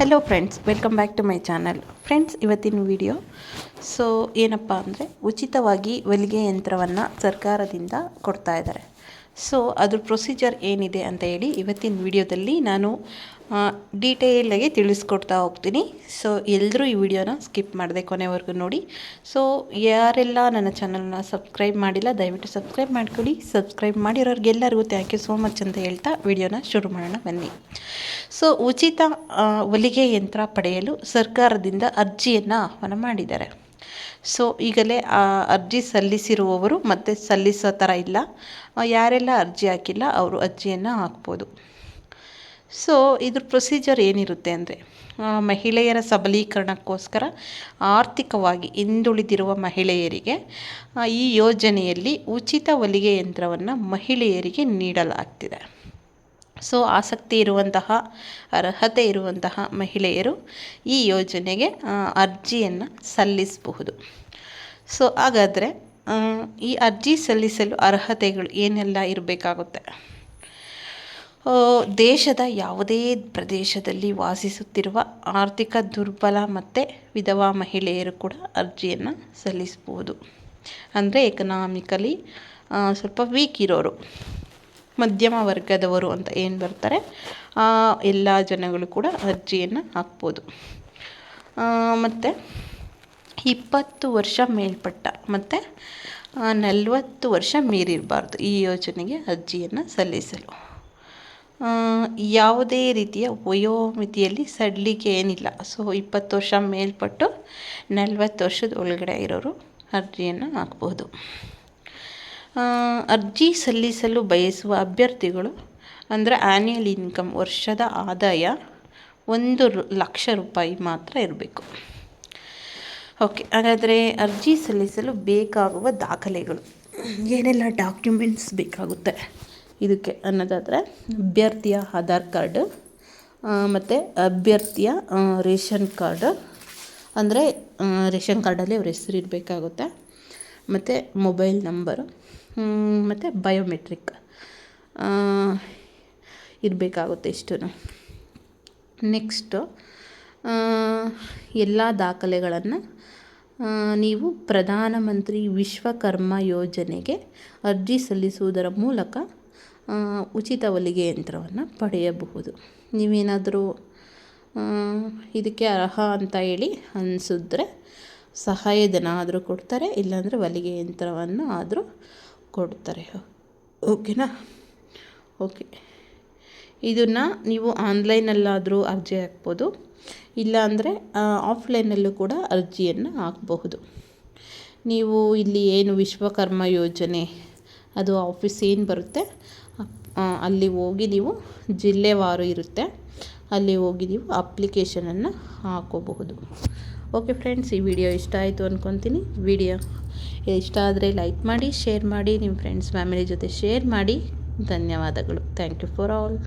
Hello friends welcome back to my channel friends ಇವತ್ತಿನ video so ಏನಪ್ಪ ಅಂದರೆ ಉಚಿತವಾಗಿ ಹೊಲಿಗೆ ಯಂತ್ರವನ್ನು ಸರ್ಕಾರದಿಂದ ಕೊಡ್ತಾ ಇದ್ದಾರೆ. ಸೊ ಅದ್ರ ಪ್ರೊಸೀಜರ್ ಏನಿದೆ ಅಂತ ಹೇಳಿ ಇವತ್ತಿನ ವಿಡಿಯೋದಲ್ಲಿ ನಾನು ಡೀಟೇಲಾಗಿ ತಿಳಿಸ್ಕೊಡ್ತಾ ಹೋಗ್ತೀನಿ. ಸೊ ಎಲ್ಲರೂ ಈ ವಿಡಿಯೋನ ಸ್ಕಿಪ್ ಮಾಡಿದೆ ಕೊನೆವರೆಗೂ ನೋಡಿ. ಸೊ ಯಾರೆಲ್ಲ ನನ್ನ ಚಾನಲ್ನ ಸಬ್ಸ್ಕ್ರೈಬ್ ಮಾಡಿಲ್ಲ, ದಯವಿಟ್ಟು ಸಬ್ಸ್ಕ್ರೈಬ್ ಮಾಡ್ಕೊಳ್ಳಿ. ಸಬ್ಸ್ಕ್ರೈಬ್ ಮಾಡಿರೋರಿಗೆಲ್ಲರಿಗೂ ಥ್ಯಾಂಕ್ ಯು ಸೋ ಮಚ್ ಅಂತ ಹೇಳ್ತಾ ವಿಡಿಯೋನ ಶುರು ಮಾಡೋಣ ಬನ್ನಿ. ಸೊ ಉಚಿತ ಹೊಲಿಗೆ ಯಂತ್ರ ಪಡೆಯಲು ಸರ್ಕಾರದಿಂದ ಅರ್ಜಿಯನ್ನು ಆಹ್ವಾನ ಮಾಡಿದ್ದಾರೆ. ಸೊ ಈಗಲೇ, ಆ, ಅರ್ಜಿ ಸಲ್ಲಿಸಿರುವವರು ಮತ್ತೆ ಸಲ್ಲಿಸೋ ಥರ ಇಲ್ಲ. ಯಾರೆಲ್ಲ ಅರ್ಜಿ ಹಾಕಿಲ್ಲ, ಅವರು ಅರ್ಜಿಯನ್ನು ಹಾಕ್ಬೋದು. ಸೊ ಇದ್ರ ಪ್ರೊಸೀಜರ್ ಏನಿರುತ್ತೆ ಅಂದರೆ ಮಹಿಳೆಯರ ಸಬಲೀಕರಣಕ್ಕೋಸ್ಕರ ಆರ್ಥಿಕವಾಗಿ ಹಿಂದುಳಿದಿರುವ ಮಹಿಳೆಯರಿಗೆ ಈ ಯೋಜನೆಯಲ್ಲಿ ಉಚಿತ ಹೊಲಿಗೆ ಯಂತ್ರವನ್ನು ಮಹಿಳೆಯರಿಗೆ ನೀಡಲಾಗ್ತಿದೆ. ಸೊ ಆಸಕ್ತಿ ಇರುವಂತಹ, ಅರ್ಹತೆ ಇರುವಂತಹ ಮಹಿಳೆಯರು ಈ ಯೋಜನೆಗೆ ಅರ್ಜಿಯನ್ನು ಸಲ್ಲಿಸಬಹುದು. ಸೊ ಹಾಗಾದರೆ ಈ ಅರ್ಜಿ ಸಲ್ಲಿಸಲು ಅರ್ಹತೆಗಳು ಏನೆಲ್ಲ ಇರಬೇಕಾಗುತ್ತೆ? ದೇಶದ ಯಾವುದೇ ಪ್ರದೇಶದಲ್ಲಿ ವಾಸಿಸುತ್ತಿರುವ ಆರ್ಥಿಕ ದುರ್ಬಲ ಮತ್ತು ವಿಧವಾ ಮಹಿಳೆಯರು ಕೂಡ ಅರ್ಜಿಯನ್ನು ಸಲ್ಲಿಸಬಹುದು. ಅಂದರೆ ಎಕನಾಮಿಕಲಿ ಸ್ವಲ್ಪ ವೀಕ್ ಇರೋರು. ಮಧ್ಯಮ ವರ್ಗದವರು ಅಂತ ಏನು ಬರ್ತಾರೆ? ಎಲ್ಲ ಜನಗಳು ಕೂಡ ಅರ್ಜಿಯನ್ನು ಹಾಕ್ಬೋದು. ಮತ್ತು ಇಪ್ಪತ್ತು ವರ್ಷ ಮೇಲ್ಪಟ್ಟ ಮತ್ತು ನಲವತ್ತು ವರ್ಷ ಮೀರಿರಬಾರ್ದು ಈ ಯೋಜನೆಗೆ ಅರ್ಜಿಯನ್ನು ಸಲ್ಲಿಸಲು. ಯಾವುದೇ ರೀತಿಯ ವಯೋಮಿತಿಯಲ್ಲಿ ಸಡ್ಲಿಕ್ಕೆ ಏನಿಲ್ಲ. ಸೊ ಇಪ್ಪತ್ತು ವರ್ಷ ಮೇಲ್ಪಟ್ಟು ನಲವತ್ತು ವರ್ಷದ ಒಳಗಡೆ ಇರೋರು ಅರ್ಜಿಯನ್ನು ಹಾಕ್ಬೋದು. ಅರ್ಜಿ ಸಲ್ಲಿಸಲು ಬಯಸುವ ಅಭ್ಯರ್ಥಿಗಳು, ಅಂದರೆ ಆ್ಯನ್ಯಲ್ ಇನ್ಕಮ್ ವರ್ಷದ ಆದಾಯ ಒಂದು ಲಕ್ಷ ರೂಪಾಯಿ ಮಾತ್ರ ಇರಬೇಕು. ಓಕೆ ಹಾಗಾದರೆ ಅರ್ಜಿ ಸಲ್ಲಿಸಲು ಬೇಕಾಗುವ ದಾಖಲೆಗಳು. ಏನೆಲ್ಲ ಡಾಕ್ಯುಮೆಂಟ್ಸ್ ಬೇಕಾಗುತ್ತೆ? ಇದಕ್ಕೆ ಅನ್ನೋದಾದರೆ ಅಭ್ಯರ್ಥಿಯ ಆಧಾರ್ ಕಾರ್ಡು ಮತ್ತು ಅಭ್ಯರ್ಥಿಯ ರೇಷನ್ ಕಾರ್ಡು, ಅಂದರೆ ರೇಷನ್ ಕಾರ್ಡಲ್ಲಿ ಅವ್ರ ಹೆಸರು ಇರಬೇಕಾಗುತ್ತೆ, ಮತ್ತು ಮೊಬೈಲ್ ನಂಬರು ಮತ್ತು ಬಯೋಮೆಟ್ರಿಕ್ ಇರಬೇಕಾಗುತ್ತೆ ಇಷ್ಟು ನೆಕ್ಸ್ಟು ಎಲ್ಲ ದಾಖಲೆಗಳನ್ನು ನೀವು ಪ್ರಧಾನಮಂತ್ರಿ ವಿಶ್ವಕರ್ಮ ಯೋಜನೆಗೆ ಅರ್ಜಿ ಸಲ್ಲಿಸುವುದರ ಮೂಲಕ ಉಚಿತ ಹೊಲಿಗೆ ಯಂತ್ರವನ್ನು ಪಡೆಯಬಹುದು. ನೀವೇನಾದರೂ ಇದಕ್ಕೆ ಅರ್ಹ ಅಂತ ಹೇಳಿ ಅನಿಸಿದ್ರೆ ಸಹಾಯಧನ ಆದರೂ ಕೊಡ್ತಾರೆ, ಇಲ್ಲಾಂದರೆ ಹೊಲಿಗೆ ಯಂತ್ರವನ್ನು ಆದರೂ ಕೊಡ್ತಾರೆ ಓಕೆನಾ? ಓಕೆ. ಇದನ್ನು ನೀವು ಆನ್ಲೈನಲ್ಲಾದರೂ ಅರ್ಜಿ ಹಾಕ್ಬೋದು. ಇಲ್ಲಾಂದರೆ ಆಫ್ಲೈನಲ್ಲೂ ಕೂಡ ಅರ್ಜಿಯನ್ನು ಹಾಕಬಹುದು. ನೀವು ಇಲ್ಲಿ ಏನು ವಿಶ್ವಕರ್ಮ ಯೋಜನೆ ಅದು ಆಫೀಸ್ ಏನು ಬರುತ್ತೆ ಅಲ್ಲಿ ಹೋಗಿ ನೀವು ಜಿಲ್ಲೆವಾರು ಇರುತ್ತೆ. ಅಲ್ಲಿ ಹೋಗಿ ನೀವು ಅಪ್ಲಿಕೇಶನನ್ನು ಹಾಕೋಬಹುದು. ಓಕೆ ಫ್ರೆಂಡ್ಸ್, ಈ ವಿಡಿಯೋ ಇಷ್ಟ ಆಯಿತು ಅಂದ್ಕೊತೀನಿ ವಿಡಿಯೋ ಇಷ್ಟ ಆದರೆ ಲೈಕ್ ಮಾಡಿ, ಶೇರ್ ಮಾಡಿ, ನಿಮ್ಮ ಫ್ರೆಂಡ್ಸ್, ಫ್ಯಾಮಿಲಿ ಜೊತೆ ಶೇರ್ ಮಾಡಿ. ಧನ್ಯವಾದಗಳು. Thank you for all.